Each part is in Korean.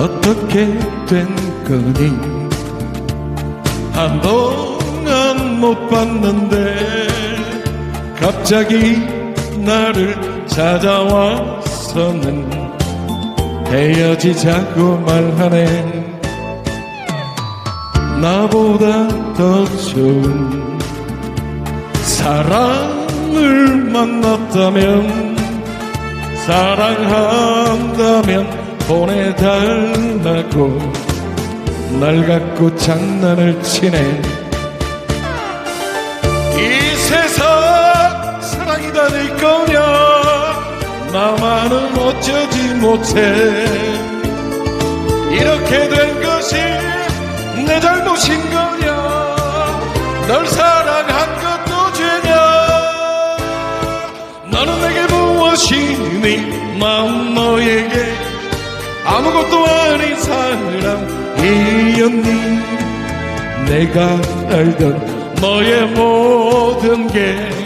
어떻게 된 거니? 한동안 못 봤는데 갑자기 나를 찾아와서는 헤어지자고 말하네. 나보다 더 좋은 사랑을 만났다면 사랑한다면 보내달라고 날 갖고 장난을 치네. 이 세상 사랑이 다될 거냐 나만은 어쩌지 못해. 이렇게 된 것이 내 잘못인 거냐 널 사랑한 것도 죄냐 너는 내게 무엇이니? 마음 너에게 아무것도 아닌 사람이었니? 내가 알던 너의 모든 게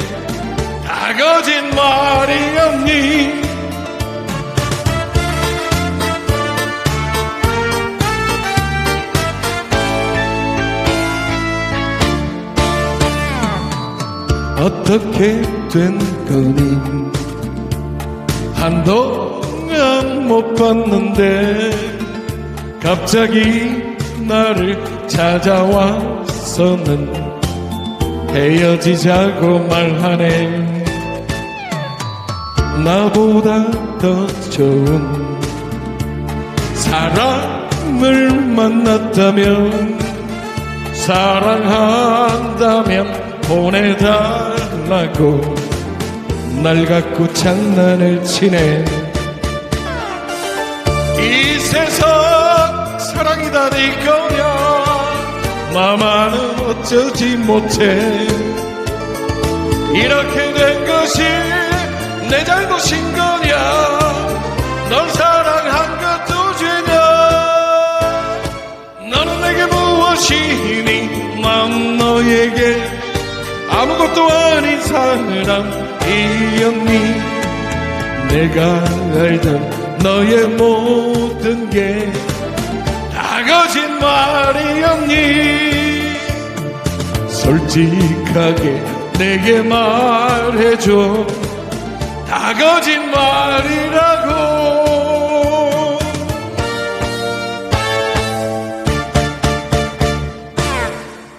다 거짓말이었니? 어떻게 된 거니? 한 동안 못 봤는데 갑자기 나를 찾아와서는 헤어지자고 말하네. 나보다 더 좋은 사람을 만났다면 사랑한다면 보내달라고 날 갖고 장난을 치네 이 세상 사랑이 다될 거냐 나만은 어쩌지 못해. 이렇게 된 것이 내 잘못인 거냐. 널 사랑한 것도 죄냐 너는 내게 무엇이니 난 너에게. 아무것도 아닌 사람이었니 내가 알던 너의 모든 게 다 거짓말이었니? 솔직하게 내게 말해줘. 다 거짓말이라